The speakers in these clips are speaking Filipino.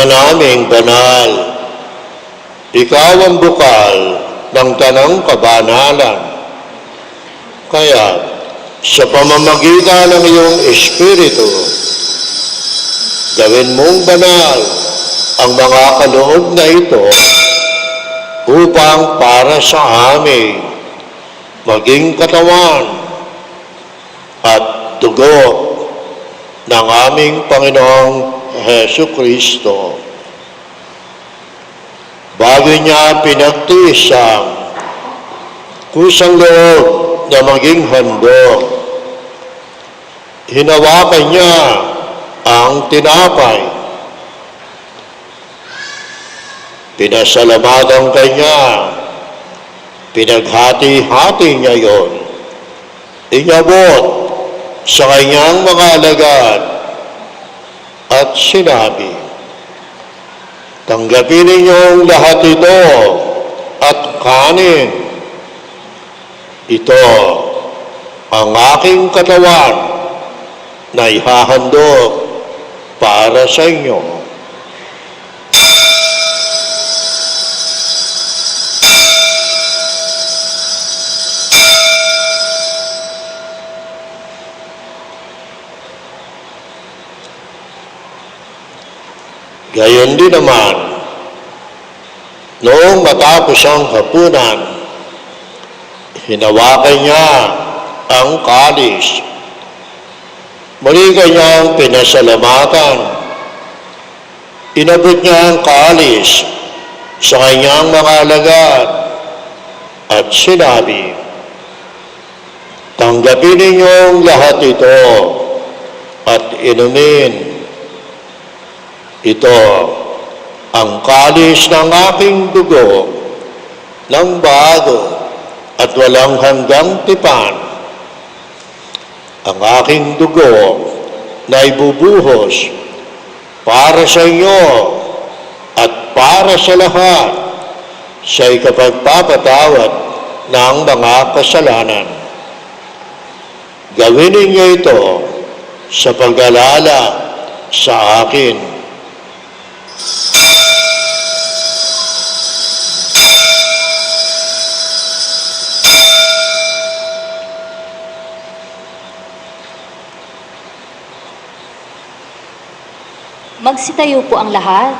Ama naming banal, ikaw ang bukal ng tanang kabanalan. Kaya, sa pamamagitan ng iyong Espiritu, gawin mong banal ang mga kaloob na ito upang para sa amin maging katawan at dugo ng aming Panginoong Heso Kristo. Bago niya pinagtiis ang kusang loob na maging handog, hinawakan niya ang tinapay. Pinasalamatan kanya, pinaghati-hati niya yon. Inyabot sa kanyang mga alagad at sinabi, Tanggapin ninyong lahat ito at kanin. Ito ang aking katawan na ihahandog para sa inyo. Gayon din naman, noong matapos ang hapunan, hinawakan niya ang kalis. Muli kanyang pinasalamatan. Inabot niya ang kalis sa kanyang mga alagad at sinabi, Tanggapin ninyong lahat ito at inumin ito ang kalis ng aking dugo ng bago at walang hanggang tipan. Ang aking dugo na ibubuhos para sa inyo at para sa lahat sa ikapagpapatawad ng mga kasalanan. Gawin ninyo ito sa pag-alala sa akin. Magsitayo po ang lahat.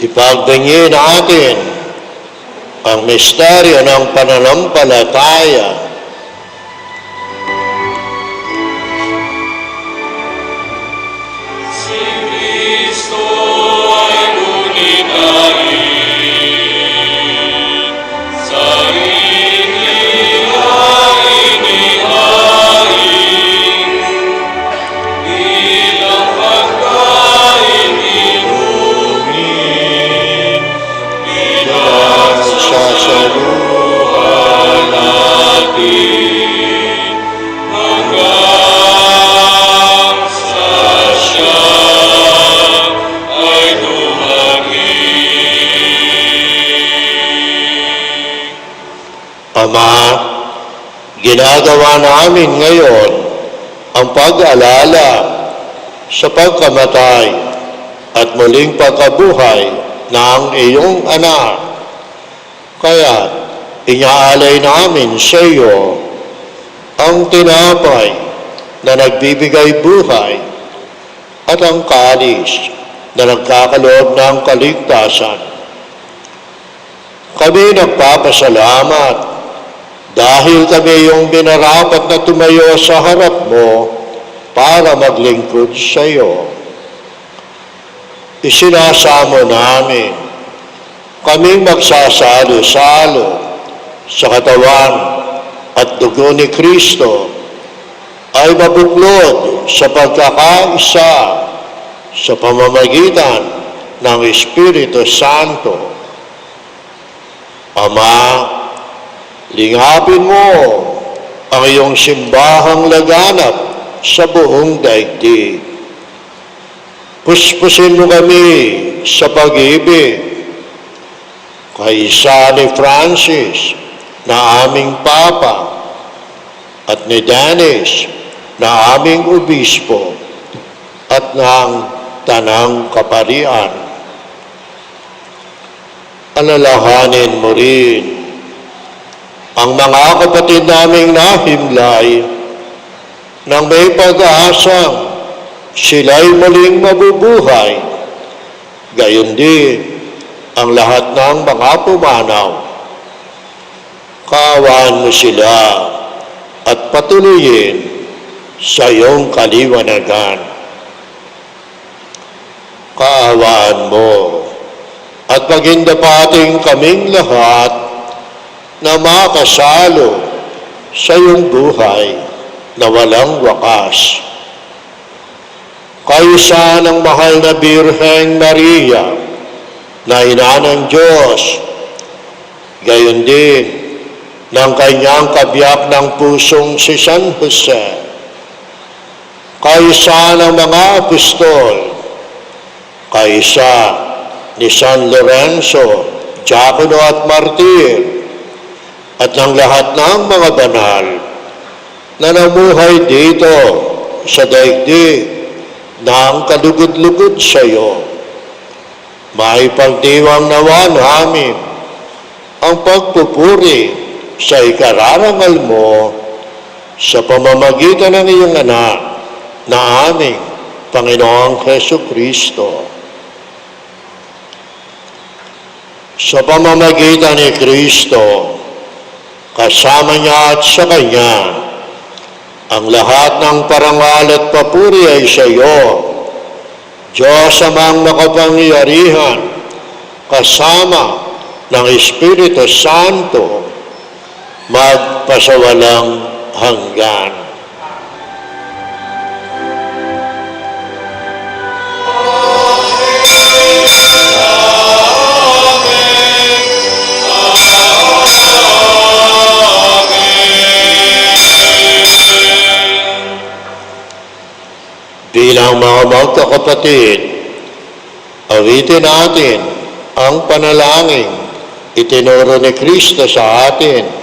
Ipagdanyin natin ang misteryo ng pananampalataya. Ginagawa namin ngayon ang pag-alala sa pagkamatay at muling pagkabuhay ng iyong anak. Kaya, inyaalay namin sa iyo ang tinapay na nagbibigay buhay at ang kalis na nagkakaloob ng kaligtasan. Kami nagpapasalamat dahil kami yung binarapat na tumayo sa harap mo para maglingkod sa iyo. Isinasamo namin kaming magsasalo-salo sa katawan at dugo ni Kristo ay mabuklod sa pagkakaisa sa pamamagitan ng Espiritu Santo. Ama, lingapin mo ang iyong simbahang laganap sa buong daigdig. Puspusin mo kami sa pag-ibig kay ni Francis na aming Papa at ni Dennis na aming Obispo at ng tanang kaparian. Alalahanin mo rin ang mga kapatid naming nahimlay nang may pag-aasang sila'y muling mabubuhay. Gayon din ang lahat ng mga pumanaw. Kaawaan mo sila at patuloyin sa iyong kaliwanagan. Kaawaan mo at maging dapating kaming lahat na makasalo sa iyong buhay na walang wakas. Kaysa ng mahal na Birheng Maria na ina ng Diyos, gayon din ng kanyang kabiyak ng pusong si San Jose, kaysa ng mga apostol, kaysa ni San Lorenzo, Diakono at Martir, at ng lahat ng mga banal na namuhay dito sa daigdig ng kalugod-lugod sa iyo. Maipagdiwang nawa namin ang pagpupuri sa ikararangal mo sa pamamagitan ng iyong anak na aming Panginoong Heso Kristo. Sa pamamagitan ni Kristo, kasama niya at sa Kanya, ang lahat ng parangal at papuri ay sa iyo, Diyos amang makapangyarihan, kasama ng Espiritu Santo, magpasawalang hanggan. Bilang mga magkakapatid, awitin natin ang panalangin itinuro ni Kristo sa atin.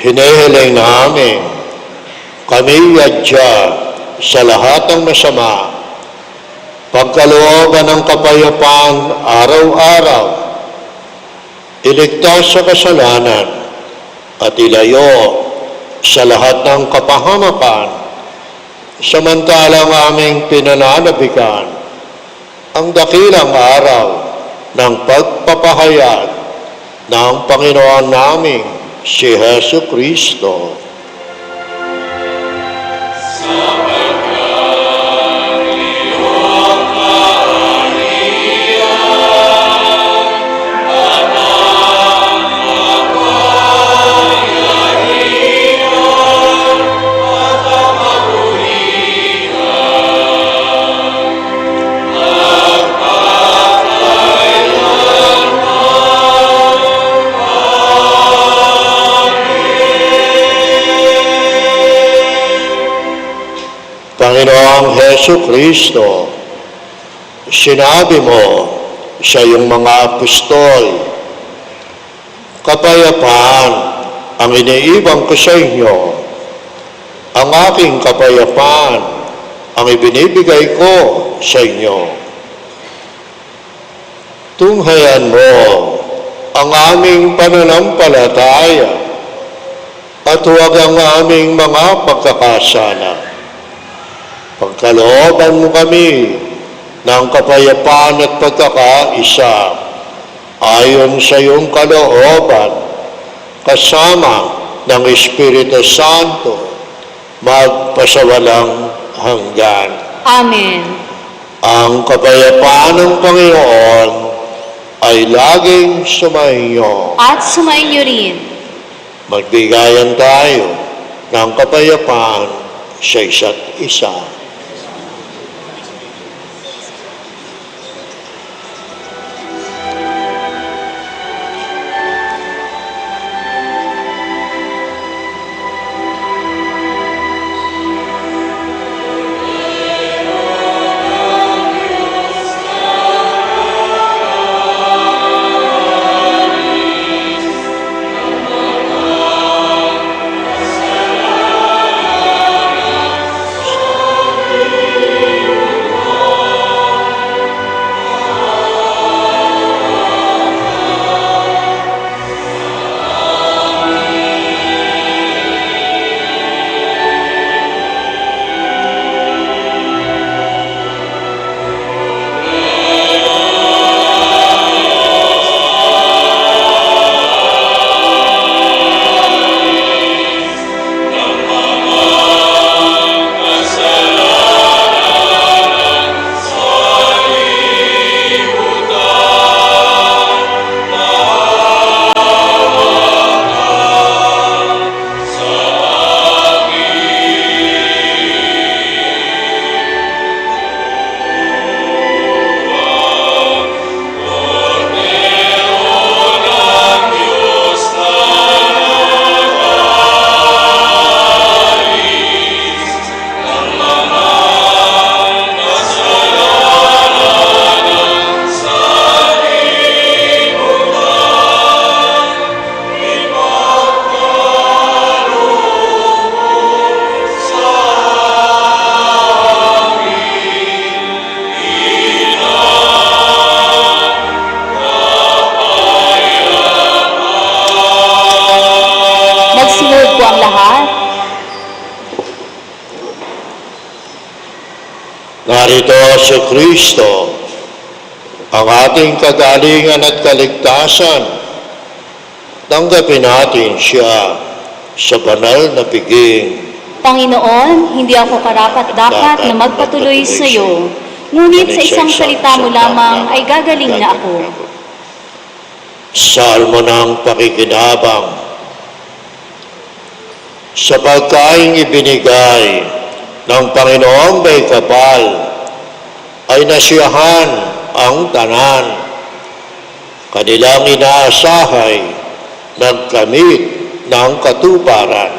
Hinihiling namin kami yadya sa lahat ng masama, pagkalooban ng kapayapaan araw-araw, iligtas sa kasalanan at ilayo sa lahat ng kapahamakan, samantalang aming pinananabikan ang dakilang araw ng pagpapahayag ng Panginoon naming si Heso Kristo. Heso Kristo, sinabi mo sa iyong mga apostol, Kapayapaan ang iniibang ko sa inyo, ang aking kapayapaan ang ibinibigay ko sa inyo. Tunghayan mo ang aming pananampalataya at huwag ang aming mga pagkakasala. Pagkalooban mo kami ng kapayapaan at pagkakaisa ayon sa iyong kalooban kasama ng Espiritu Santo magpasawalang hanggan. Amen. Ang kapayapaan ng Panginoon ay laging sumainyo. At sumainyo rin. Magbigayan tayo ng kapayapaan sa isa't isa. Narito si Kristo, ang ating kagalingan at kaligtasan. Tanggapin natin siya sa banal na piging. Panginoon, hindi ako karapat-dapat na magpatuloy sa iyo. Ngunit sa isang salita mo lamang ay gagaling na ako. Salmo ng pakikinabang. Sa pagkaing ibinigay ng Panginoong may kapal, ay nasiyahan ang tanan. Kanilang inaasahay, nagkamit ng katuparan.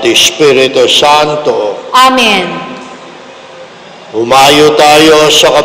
At Espiritu Santo. Amen. Humayo tayo sa